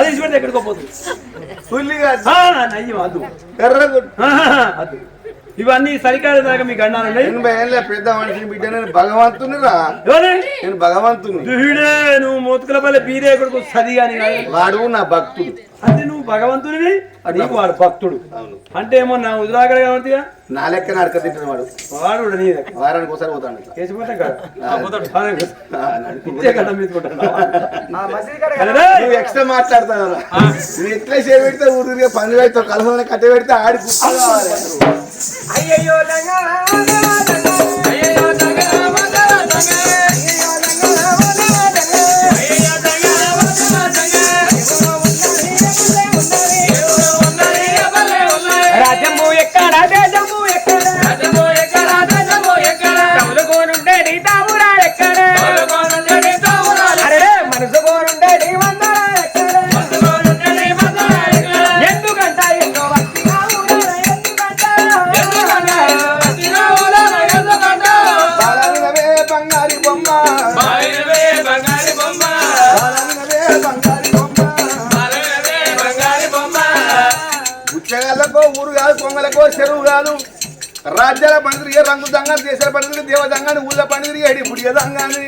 ఎక్కడికో పోతుంది? పుల్లిగా ఆ, నయ్యం అద్దు ఎర్రగుడ్డు అద్దు ఇవన్నీ సరికాదు దాకా మీకు అన్నానండి ఎనభై ఏళ్ళ పెద్ద మనిషిని బిడ్డ నేను భగవంతుని రా నేను భగవంతుని. దుహిడే నువ్వు మోతుకలపల్లి బీరే కొడుకు సది అని కాదు వాడు నా భక్తుడు. అంటే నువ్వు భగవంతుడివి నీకు వాడు భక్తుడు. అవును. అంటే ఏమో నా ఉదరాగడ కాబట్టి నా లెక్క నడక తింటున్న వాడు. వాడు నీ వారానికి ఒకసారి పోతాడు నువ్వు ఎక్స్ట్రా మాట్లాడతావు నువ్వు ఎట్లా చేయ పెడితే ఊరికే పని పెడతావు కలసమైన కట్ట పెడితే ఆడి కుప్ప ದೇಶ ಪಡೆದ್ರೆ ದೇವದಂಗಾನು ಉಲ್ಲ ಪಡೆದ್ರಿ ಅಡಿ ಪುಡಿಯದಂಗಾನು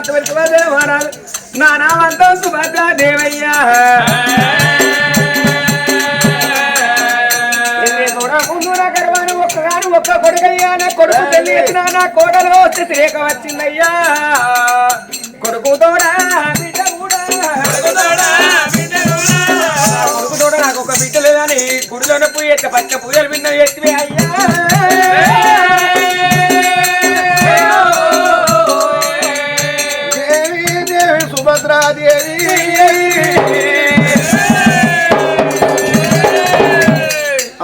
డోడ నా నామంతం సుభద్ర దేవయ్యా ఒక్కగాను ఒక్క కొడుకయ్యా నా కొడుకు ఎత్తినా నా కోడలు వచ్చి శ్రీక వచ్చిందయ్యా కొడుకుతోడా బిడ్డ కూడా కొడుకు తోడ నాకు ఒక బిడ్డ లేదని. గుడిలోనే ఎత్త పచ్చ పూజలు విన్న ఎత్తివే అయ్యా. సుభద్రాదేవి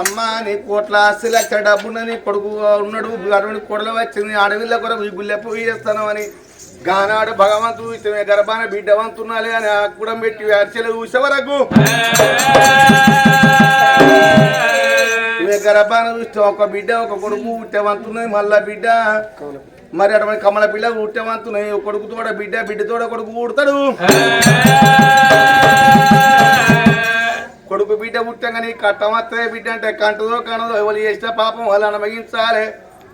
అమ్మా నీ కోట్ల ఆస్తి లక్ష డబ్బున్న నీ కొడుకు ఉన్నాడు. అటువంటి కొడలు వచ్చింది. అడవిలో కూడా ఈ గుళ్ళె పోయి చేస్తాను అని గానాడు భగవంతుడు ఇతమే గర్భాన బిడ్డవంతున్నాలే అని ఆకుడం పెట్టి అర్చలు చూసే వరకు. గర్భాన చూస్తే ఒక బిడ్డ ఒక కొడుకు ఉట్టవంతున్నది మళ్ళా బిడ్డ. మరి అటువంటి కమల పిల్ల ఉట్టవంతున్నాయి ఒక కొడుకు తోడ బిడ్డ బిడ్డతోడ కొడుకు ఊడతాడు కొడుకు బిడ్డ పుట్టంగాని కట్టమత్తే బిడ్డ అంటే కంటదో కనదో ఎవరు చేసిన పాపం వాళ్ళు అనమగించాలి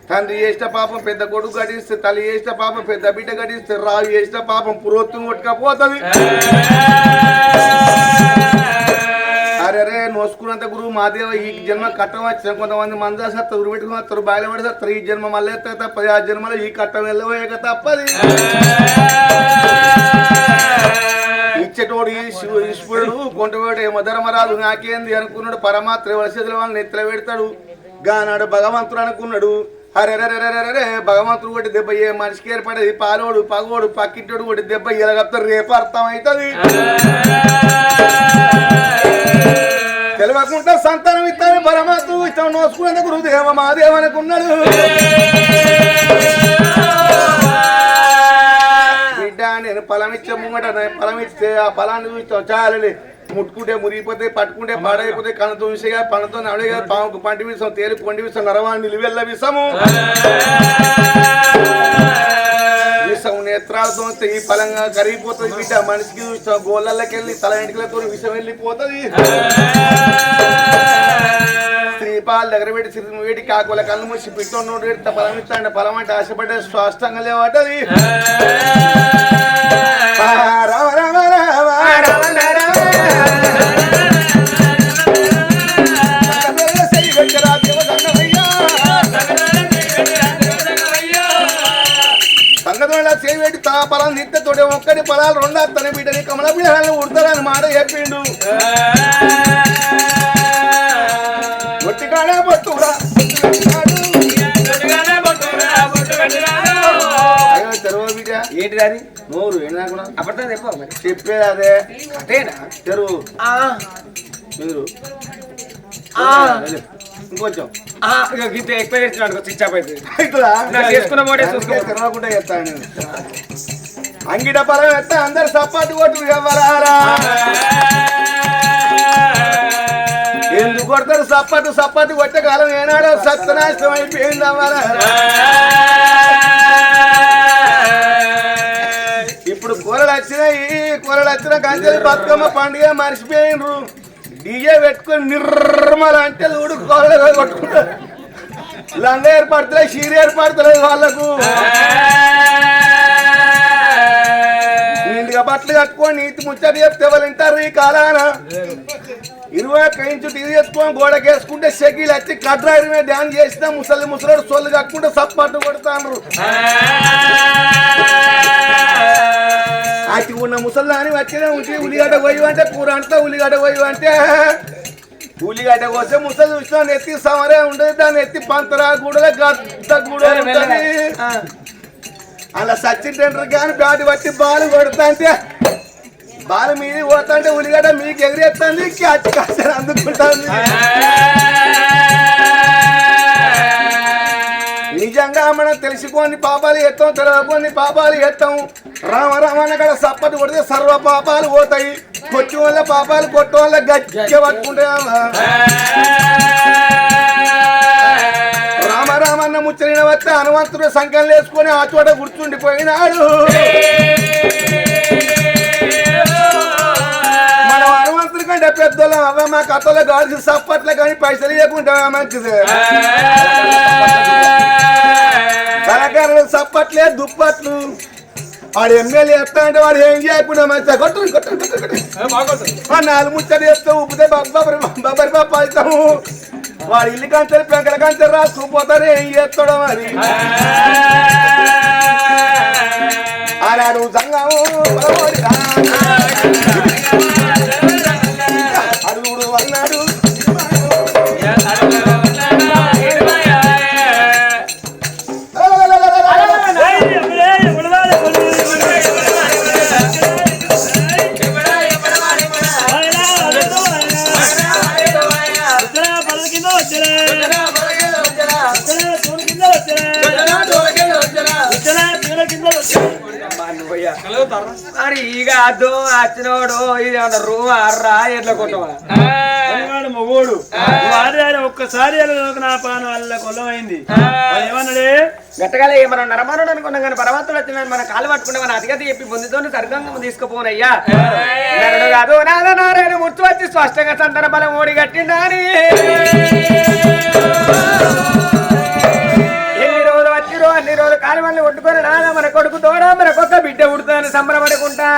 తండ్రి చేసిన పాపం పెద్ద కొడుకు గడిస్తే తల్లి చేసిన పాపం పెద్ద బిడ్డ గడిస్తే రాజు చేసిన పాపం పురోత్తం కొట్టుకపోతుంది. అరే అరే నోసుకున్నంత గురువు మాదేవ ఈ జన్మ కట్టం వచ్చిన కొంతమంది మంది సత్త ఉరి పెట్టుకుని వస్తారు బాయిల పడి ఈ జన్మ మళ్ళీ తప్పది. ఆ జన్మలో ఈ కట్టం వెళ్ళబోయేక తప్పది. ఇచ్చేటోడు ఈశ్వరుడు కొంటవాడు ఏమో ధర్మరాజు నాకేంది అనుకున్నాడు. పరమాత్మ వలసలు వాళ్ళని ఎత్తుల పెడతాడు. గానాడు భగవంతుడు అనుకున్నాడు. అరే రే రే రే రే భగవంతుడు కొట్టి దెబ్బ ఏ మనిషికి ఏర్పడేది? పాలోడు పగోడు పక్కింటోడు కొట్టి దెబ్బ ఎలాగప్తారు రేపు అర్థం అవుతుంది తెలియకుండా సంతానం ఇస్తాను పరమాత్మ ఇష్టం నోసుకునేందుకు గురుదేవ మాదేవ అనుకున్నాడు. బిడ్డ నేను ఫలం ఇచ్చే ముంగట ఫలం ఇస్తే ఆ ఫలాన్ని చూస్తాం చాలే ముట్టుకుంటే మురిగిపోతే పట్టుకుంటే పాడైపోతే కళ్ళతో విషయగా పనతో నవడేగా పాముకు పంటి విషయం తేలి కొండి విషం నరవాణి నిలువెల్ల విషము నేత్రాలతో ఈ ఫలంగా కరిగిపోతుంది బిడ్డ. మనిషికి చూస్తాం గోళ్ళకి వెళ్ళి తల ఇంటికలతో విషం వెళ్ళిపోతుంది. శ్రీపాల్ దగ్గర పెట్టి సిరి వేడి కాకుల కళ్ళు మూసి పిట్టో నోటి పెడితే ఫలం ఇస్తాంటే ఫలం అంటే ఆశపడ్డ స్వాష్టంగా లేవటది. రామ పొలాలు రెండు తన బిడ్డని కమల బిడ్డలను ఉడతారని మాట చెప్పిండు. ఒట్టిగానే పట్టురా ఏంటిది అది నోరు ఏంటనుకున్నా అబద్ధం చెప్పు మరి? చెప్పేది అదే. అదేనా? తెరువు ఆ, మీరు. ఇంకొంచెం. గింత ఎక్కువ చేస్తున్నాడు స్విచ్? నా చేసుకున్న మోడే చూసుకో. తెరవకుండా చేస్తాను నేను. అంగిట పొలం ఎత్తే అందరు సపాటు కొట్టు ఎవరారా? ఎందుకు కొడతారు సపాటు సపాటు కొట్టే కాలం ఏనాడో సత్యనాశనం అయిపోయింది ఇప్పుడు కూరలు వచ్చినాయి కూరలు వచ్చిన గంజలి బతుకమ్మ పండుగ మర్చిపోయినరు. డీజే పెట్టుకొని నిర్మల అంటే చూడు కూరలు కొట్టుకుంటారు. లంగ ఏర్పడతలేదు చీర ఏర్పడతలేదు వాళ్ళకు. నిండుగా బట్టలు కట్టుకొని నీతి ముచ్చట చెప్తే వాళ్ళు వింటారు ఈ కాలాన. ఇరవై ఒక్క ఇంచు టీవీ వేసుకొని గోడకి వేసుకుంటే షకీలు వచ్చి కడ్రాయి మీద డ్యాన్స్ చేసినా ముసలి ముసలోడు సొల్లు కట్టుకుంటే సప్పట్టు కొడతాను అటు ఉన్న ముసల్దాని వచ్చిన ఉంచి ఉల్లిగడ్డ పోయి అంటే కూర అంతా ఉల్లిగడ్డ పోయి అంటే ఉల్లిగడ్డ కోసే ముసలి చూసిన నెత్తి సమరే ఉండదు దాన్ని ఎత్తి పంతరా గూడల గద్ద గూడ ఉంటది. అలా సచిన్ టెండర్ కానీ బ్యాట్ పట్టి బాల్ కొడుతుంటే బాల్ మీది పోతుంటే అంటే ఉల్లిగడ్డ మీకు ఎగిరేస్తుంది క్యాచ్ కాసే అందుకుంటుంది. నిజంగా మనం తెలుసుకొని పాపాలు ఎత్తాం తెలియకొని పాపాలు ఎత్తాం. రామ రామన్న కూడా సప్పటి కొడితే సర్వ పాపాలు పోతాయి. కొట్టి వల్ల పాపాలు కొట్ట వల్ల గట్టి పట్టుకుంటే వస్తే హనుమంతుడు సంఖ్యలు వేసుకొని ఆ చోట కూర్చుండిపోయినాడు మనం హనుమంతుడి కంటే పెద్దోళ్ళం అవ్వ మా కథలో కాల్సి సప్పట్లే కానీ పైసలు ఇవ్వకుండా మంచిది కళాకారులు సప్పట్లే దుప్పట్లు వాడు ఎమ్మెల్యే ఎత్తా అంటే వాడు ఏం చేయకుండా మంచిగా కొట్టు కొట్టు కొట్టు నాలుగు ముచ్చలు చేస్తే ఉప్పితే బబ్బరి బబ్బరి బాబు అవుతాము వాడు ఇల్లు కంచెలు పెంకల కంచెలు రాసుకుపోతారు ఏం చేస్తాడో మరి? ఆనాడు సంగము పనివాడు మొగోడు. ఒక్కసారి నా పాన వల్ల కొల్లమైంది. ఏమన్నాడే? గట్టగా మనం నరమానుడు అనుకున్నాం కానీ పరమాత్ముడు వచ్చిన మన కాలు పట్టుకుంటే మన అతిగతి చెప్పి ముందుతో సర్గంగం తీసుకుపోనయ్యా. నరుడు కాదు నాద నారాయణ ముర్చు వచ్చి స్పష్టంగా సంతన బలం ఓడి కట్టిండాని. ఎన్ని రోజులు వచ్చిరో అన్ని రోజులు కాలు మళ్ళీ కొట్టుకొని నాన్న మన కొడుకు తోడా మనకొక్క బిడ్డ ఉడుతుందని సంబరపడుకుంటా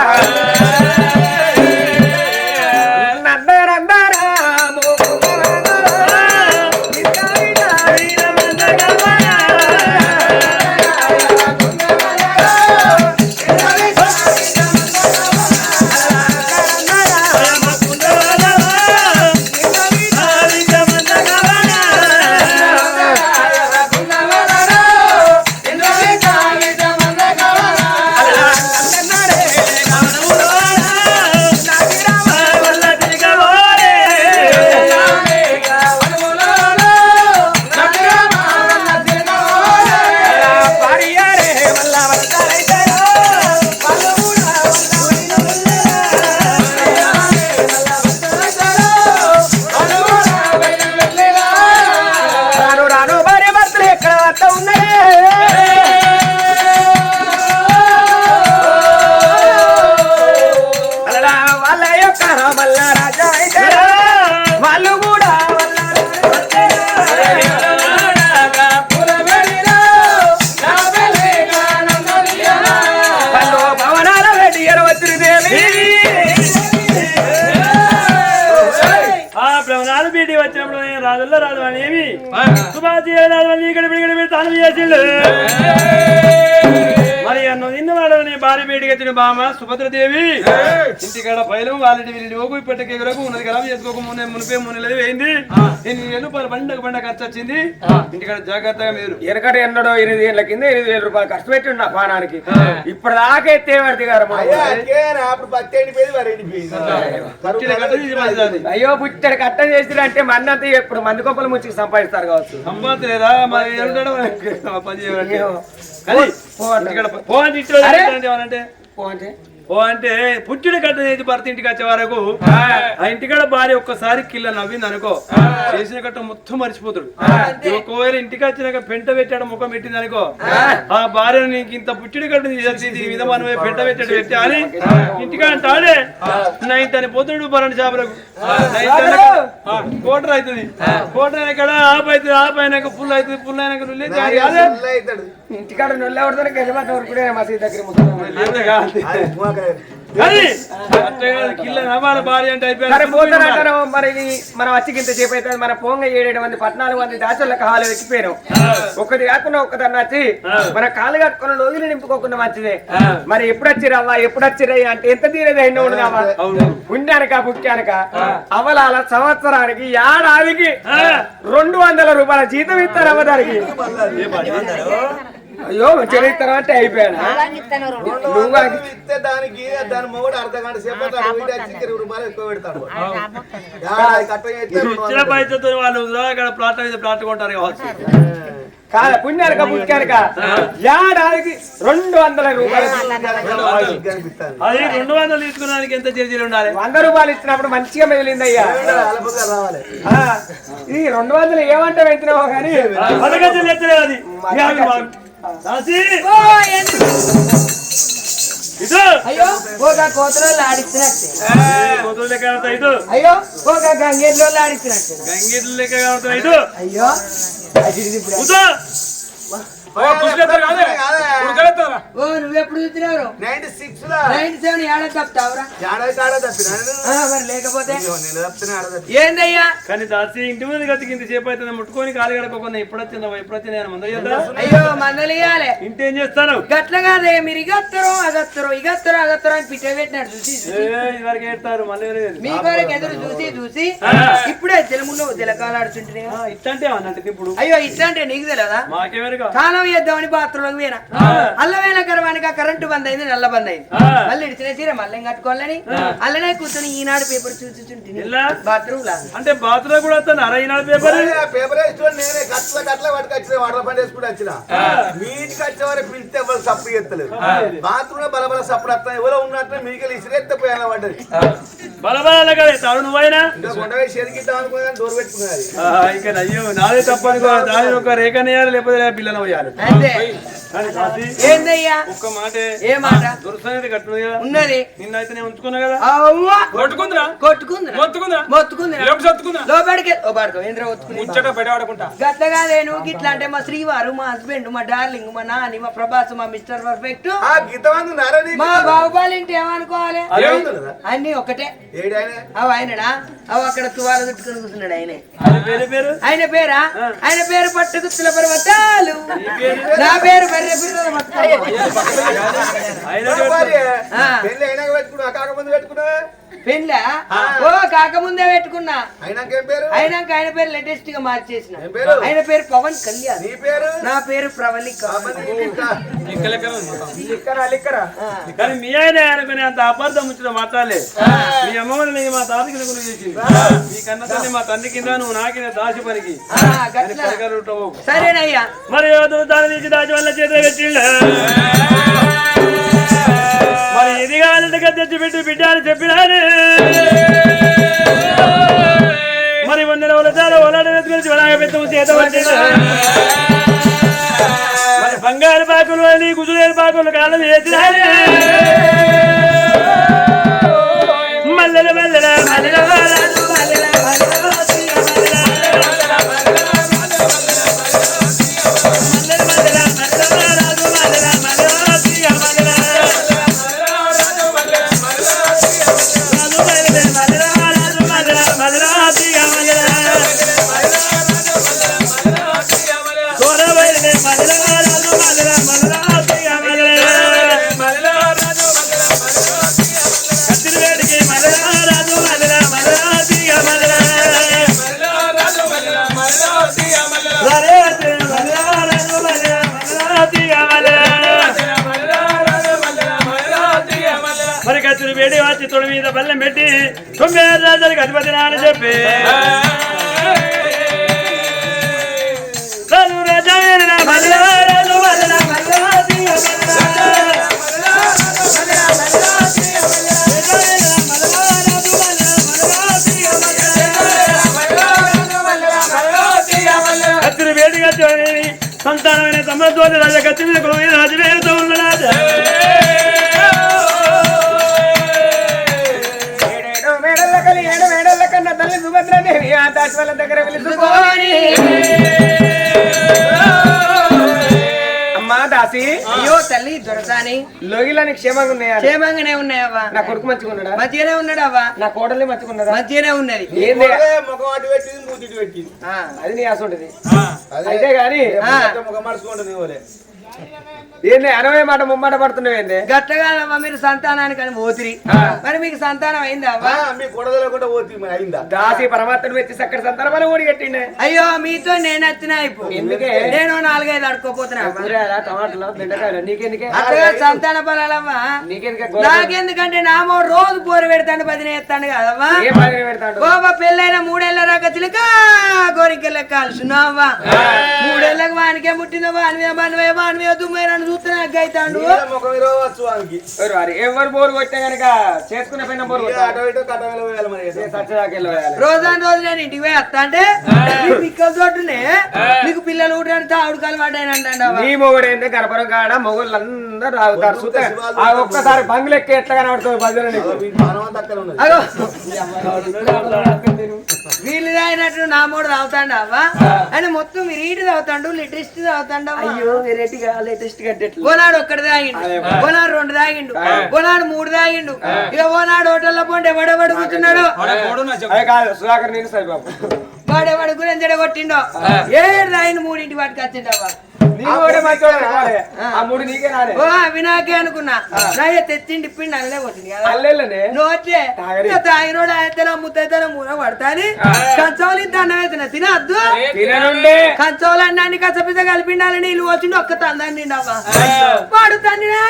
సుభద్రదేవి. ఇంటికాడ పైలం వాళ్ళటి వీళ్ళని ఓగు ఇప్పటికి ఎగురకు ఉన్నది కదా చేసుకోక మునే మునిపే మునలేదు వేయింది ఎన్ని ఏళ్ళు పలు పండగ పండగ ఖర్చు వచ్చింది ఇంటికాడ జాగ్రత్తగా మీరు. వెనకట ఎన్నడో ఎనిమిది ఏళ్ళ కింద ఎనిమిది వేల రూపాయలు కష్టపెట్టి నా పానానికి. ఇప్పుడు దాకా ఎత్తేవాడి గారు అయ్యా పట్టిన కట్ట చేసిరంటే మన్నంతా ఇప్పుడు మంది కొప్పల ముచ్చికి సంపాదిస్తారు కావచ్చు. సంపాదన లేదా మరి. పని చేయాలంటే ఇంటికాడ ఓ అంటే పుట్టిన కట్ట చేసి భర్త ఇంటికి వచ్చే వరకు ఆ. ఇంటికాడ భార్య ఒక్కసారి కిల్ల నవ్వింది అనుకో. చేసిన కట్ట మొత్తం మర్చిపోతాడు. ఒకవేళ ఇంటికి వచ్చినాక పెంట పెట్టాడు ముఖం పెట్టింది అనుకో. ఆ. భార్య నీకు ఇంత పుట్టిన కట్ట తీసేసి దీని మీద మనం పెంట పెట్టాడు పెట్టి అని ఇంటికి అంటాడే. నైన్ తని పోతాడు పన్నెండు చేపలకు. కోటర్ అవుతుంది. కోటర్ అయినాక ఆప్ అవుతుంది ఆప్ అయినాక ఫుల్ అవుతుంది ఫుల్ అయినాక ఇంటికాడ నువ్వు ఎవరితో గెలబట్ట వరకు మసీద్ దగ్గర మరి ఇది మనం వచ్చి ఇంత సేపు అయితే మన పోంగ ఏడేడు మంది పద్నాలుగు మంది దాచులకు హాలు ఎక్కిపోయారు ఒక్కటి కాకుండా ఒక్కదాన్ని వచ్చి మన కాలు కట్టుకున్న రోజులు నింపుకోకుండా మంచిదే. మరి ఎప్పుడు వచ్చిరవ్వా ఎప్పుడు వచ్చిరయ్యా అంటే ఎంత తీరేది ఉండదామా అవును. పుణ్యానిక పుట్టానిక అవలాల సంవత్సరానికి ఏడాదికి రెండు వందల రూపాయల జీతం ఇస్తారు అవ్వ దానికి. అయ్యో మంచిగా ఇస్తారా అంటే అయిపోయాను? ఇస్తే దానికి దాని మొగుడు అర్ధ గంట సేపు అవుతాడు. వీడు వచ్చి ఇరవై రూపాయలు ఎక్కువ పెడతాడు. ఇచ్చిన. పైసతో వాళ్ళు అక్కడ ప్లాట్ మీద ప్లాట్ కొంటారు కావచ్చు. కాదు పుణ్యానిక పుట్టానిక ఏడాదికి రెండు వందల రూపాయలు. అది రెండు వందలు తీసుకున్నానికి ఎంత చర్చలు ఉండాలి? వంద రూపాయలు ఇచ్చినప్పుడు మంచిగా ఆ, ఇది రెండు వందలు ఏమంటే వెళ్తున్నావో కానీ అది. అయ్యో ఒక కోతలలో ఆడిచ్చినట్టే. కోతులు లెక్క కనబడతాయి అయ్యో ఒక గంగేట్లో ఆడిచ్చినట్టే. గంగిట్లు లెక్క కనబడతాయి ఇటు! అయ్యో ఓ నువ్వెప్పుడు చూస్తున్నావు? 96 లా. నైన్ సెవెన్ ఏడ తప్పుతావురా. ఏడాది కాడ తప్పినా? నేను? ఆ, మరి లేకపోతే? నేను. ఏందయ్యా? కానీ దాసి ఇంటి ముందు గతికి ఇంత సేపు అవుతుంది ముట్టుకొని కాలు గడపకుండా ఎప్పుడు వచ్చిందా ఎప్పుడు వచ్చిందా అని ముందర చేద్దా? అయ్యో మందలియాలే ఇంటి ఏం చేస్తాను? గట్ల కాదే మీరు ఇగత్తరో అగత్తరో ఇగత్తరో అగత్తరో అని పిట్ట పెట్టినాడు చూసి. ఇదివరకు ఏడతారు మళ్ళీ. మీ కోరిక ఎదురు చూసి చూసి ఇప్పుడే తెలములో తెలకాలాడుచుంటున్నా ఆ, ఇట్టంటే అన్నట్టు ఇప్పుడు? అయ్యో ఇట్లా అంటే నీకు తెలియదా మాకేమెరుగా స్నానం చేద్దామని బాత్రూంలోకి పోయినా. అల్లవేళ కరవానికి ఆ కరెంటు బంద్ అయింది నల్ల బంద్ అయింది. మళ్ళీ ఇడిచిన చీర మళ్ళీ కట్టుకోవాలని? అల్లనే కూర్చొని ఈనాడు పేపర్ చూచుచుంటుంది ఎలా? బాత్రూమ్ లా అంటే బాత్రూమ్ కూడా వస్తాను అరవై పేపర్? పేపర్ వేసుకొని నేనే కట్ల కట్ల పట్టుకొచ్చిన వాటర్ పండు వేసుకుంటూ వచ్చిన. మీటికి వచ్చే వరకు పిలిస్తే ఎవరు సప్పు చేస్తలేదు. బాత్రూమ్లో బలబల సప్పుడు వస్తాయి ఎవరో ఉన్నట్టు మీకు ఇసిరెత్తే పోయాను పడ్డది బలబల కదా నువ్వైనా ఇంకా అనుకున్నా డోర్ పెట్టుకున్నది అయ్యో నాదే తప్ప అనుకో దాని ఒక రేఖనేయాలి లేకపోతే పిల్లలు పోయాలి. and then, ఏందయ్యా? ఒక్క మాటే. ఏ మాట? కట్టుకుంది కదా. ఉన్నది. నిన్నైతే నేను ఉంచుకున్నా కదా. అవ్వా! కొట్టుకుందిరా? కొట్టుకుందిరా? మొత్తుకుందా మొత్తుకుందిరా? ఎప్పుడు సత్తుకుందా లోపలికి ఓ బాడుకో ఏంద్ర ఒత్తుకుని ముచ్చట గట్ల అంటే మా శ్రీవారు మా హస్బెండ్ మా డార్లింగ్ మా నాని మా ప్రభాస్ మా మిస్టర్ పర్ఫెక్ట్. ఆ గీతమంది నారని మా బాహుబలి ఏమనుకోవాలి? అన్ని ఒకటే. అవి ఆయనడా? అవి అక్కడ తువాల చుట్టుకొని కూర్చున్నాడు ఆయనే. అది పేరు పేరు? ఆయన పేరా? ఆయన పేరు పట్టుకుత్తుల పర్వతాలు. నా పేరు? పెట్టుకున్నా కాకముందు పెట్టుకున్నా పెళ్ళా ఓ కాకముందే పెట్టుకున్నా. అయినాక ఏం పేరు? అయినాక ఆయన పేరు లేటెస్ట్గా మార్చేసిన. ఏం పేరు? ఆయన పేరు పవన్ కళ్యాణ్. నీ పేరు? నా పేరు ప్రవళిక. అమ్మని కానీ మీ ఆయన అనుకునే అంత అపార్థం ముచ్చట మాట్లాడలే మీ అమ్మమ్మని నేను మా తాత కింద చేసింది. మీ కన్న తల్లి మా తండ్రి కింద నువ్వు నాకిన దాసి పనికి. సరేనయ్యా. మరి దాని తీసి దాచి వల్ల చేత పెట్టిండ. ఇది తెచ్చి పెట్టి బిడ్డ అని చెప్పినాను మరి మొన్న వలసాలు ఒలాడ వెతుకుని చివరాగా పెద్ద చేత బంగారు పాకులు అని కుదురేరు పాకులు కాలం వేసినాను మీద బల్లెం పెట్టి తొమ్మిది అధిపతి నాని చెప్పి రాజా చూడని సంతానమైన తమ్మతోటి రాజా కత్తి మీద కులమైన రాజు వేరుతో ఉన్న రాజా ఆ దాశవల దగ్గర పిలుచుకోని అమ్మా దాసి. అయ్యో తల్లి దొరసాని. లోగిలని క్షేమంగా ఉన్నాయా? క్షేమంగానే ఉన్నాయవ్వా. నా కొడుకు మంచిగా ఉన్నాడా? మంచిగానే ఉన్నాడు అవ్వా నా కోడలి మంచిగా ఉన్నదా మంచిగానే ఉన్నది. ఏంది? ముఖం అటు పెట్టింది మూతి ఇటు పెట్టింది. అది నీ ఆశ ఉంటుంది. అదే. అయితే గాని. ముఖం ఏంది అనవే మాట ముమ్మాట పడుతున్నావు ఏంది? గట్టగానవ్వా మీరు సంతానానికి అని పోతిరి మరి మీకు సంతానం అయిందా మీ కొడదలో కూడా మరి అయిందా? దాసి పరమాత్ముడు వచ్చి సక్కడ సందర్భాలు ఓడి కట్టిండే. అయ్యో మీతో నేను వచ్చిన అయిపో ఎందుకే? నేను నాలుగైదు అడుకోపోతున్నా టమాటాలు బెండకాయలు నీకెందుకే? అత్తగా సంతాన ఫలాలవ్వా నీకెందుకే నాకెందుకంటే నామో రోజు పోరు పెడతాను పదిన ఎత్తాను పెడతాడు? బాబా పెళ్ళైన మూడేళ్ళ రాక చిలక గోరికెళ్ళ కాల్చున్నావా మూడేళ్ళకు వానికే ముట్టిందో వాని మీద మనవే వాని మీద దుమ్మే ఎవరు బోరు పైన బోరు రోజాన్ రోజు నేను ఇంటికి పోయి వస్తా అంటే పిక్కల తోటనే నీకు పిల్లలు నీ మొగుడు ఏంది? గర్భరం కాడ మొగుళ్ళు అందరూ తాగుతారు చూస్తే ఆ ఒక్కసారి బంగులు ఎక్కి ఎట్లా కనబడుతుంది నీకు? అగో వీళ్ళు తాగినట్టు నా మూడు తాగుతాండు అవ్వా అని మొత్తం మీరు ఈటి తాగుతాండు లిటరిస్ట్ తాగుతాండు అయ్యో వెరైటీగా లేటెస్ట్ కట్టేట్లు ఓనాడు ఒక్కటి తాగిండు ఓనాడు రెండు తాగిండు ఓనాడు మూడు తాగిండు. ఇక ఓనాడు హోటల్లో పోండి ఎవడెవడు కూర్చున్నాడు? వాడెవడు గురించి ఎడగొట్టిండో ఏడు తాగిండు మూడింటి వాటికి వచ్చిండవ్వా నీకే వినాకే అనుకున్నా. నాయ తెచ్చిండి ఇప్పిండి అల్లే పోతుంది నోట్లే. తాగినోడు ఆయతల ముద్దైతల మూల పడతాని కంచోలు దండం వేసిన తినద్దు. కంచోలు అన్నాన్ని కసపిత కలిపిండాలి. నీళ్ళు వచ్చిండు ఒక్క తందాన్ని నిండవ్వా వాడు తన్నినా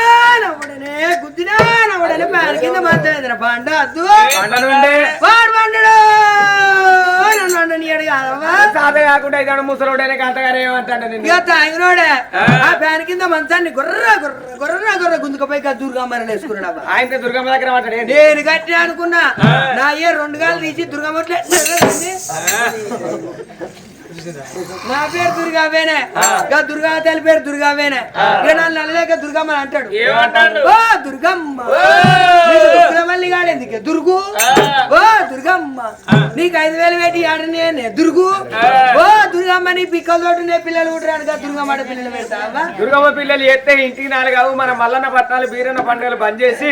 నవ్వడనే గుద్దినా నవ్వడనే ప్యాన్ కింద పండు అద్దు వాడు పండుడు. సాధ కాకుండా ఇదాడు ముసలోడేనే కాంతగారు ఏమంటాడు ఇక తాగినోడే ఆ? ఫ్యాన్ కింద మంచాన్ని గుర్ర గుర్ర గుర్ర గుర్ర గుంజుకపోయి దుర్గమ్మని వేసుకున్నాడు ఆయన దుర్గమ్మ దగ్గర మాట్లాడే నేను గట్టి అనుకున్నా. నా ఏ రెండు గాలు తీసి దుర్గమ్మట్లే నా పేరు దుర్గావేనే. ఇక దుర్గా తల్లి పేరు దుర్గావేనే. ఇక నన్ను నల్లలేక దుర్గమ్మ అంటాడు. ఓ దుర్గమ్మ. దుర్గమల్లి గాడేందుకే దుర్గు? ఓ దుర్గమ్మ. నీకు ఐదు వేలు పెట్టి ఆడనే దుర్గు. ఓ దుర్గమ్మ నీ పిక్కల తోటి నే పిల్లలు ఉంటారు దుర్గమ్మ ఆడ పిల్లలు పెడతావా? దుర్గమ్మ పిల్లలు ఎత్తే ఇంటికి నాలుగు మన మల్లన్న పట్నాలు బీరన్న పండుగలు బంద్ చేసి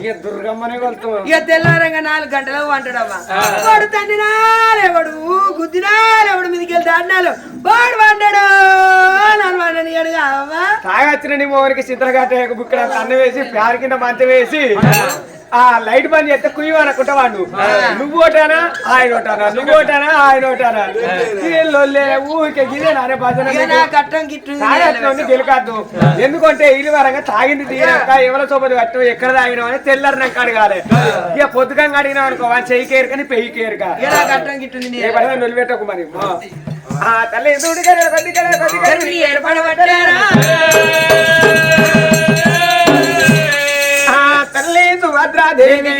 ఇక దుర్గమ్మనే కొలుతాం. ఇక తెల్లారంగా నాలుగు గంటలకు వంటాడమ్మా వాడు తండ్రినాలేవాడు గుద్దినాలేవాడు మీదకి వెళ్తే అన్నాలు వాడు వండాడు నన్ను వండని అడుగు అవ్వా తాగొచ్చిన నీ బుక్కడ అన్న వేసి ప్యార్ కింద మంచం వేసి ఆ లైట్ బంద్ చేస్తే కుయ్యం అనుకుంటా వాడు. నువ్వు ఓటానా? ఆయన ఓటానా? నువ్వు ఓటానా? ఆయన ఓటానా? ఊరికే గిదే నానే భజన ఇక నా కట్టం గిట్టు తాగట్లోని గెలకద్దు. ఎందుకంటే ఇది వరంగా తాగింది తీరాక ఎవరి సోపతి కట్టం ఎక్కడ తాగినావు అని తెల్లరినాక అడగాలి. ఇక పొద్దుకంగా అడిగినావు అనుకో వాడు చెయ్యి కేరుకని పెయ్యి కేరుక. నా ఏ పని నిలబెట్టకు మరి. ఆ తల్లి ఎందుకు కొద్దిగా కొద్దిగా ఏర్పడబట్టారా ఆ తల్లి సుభద్రాదేవి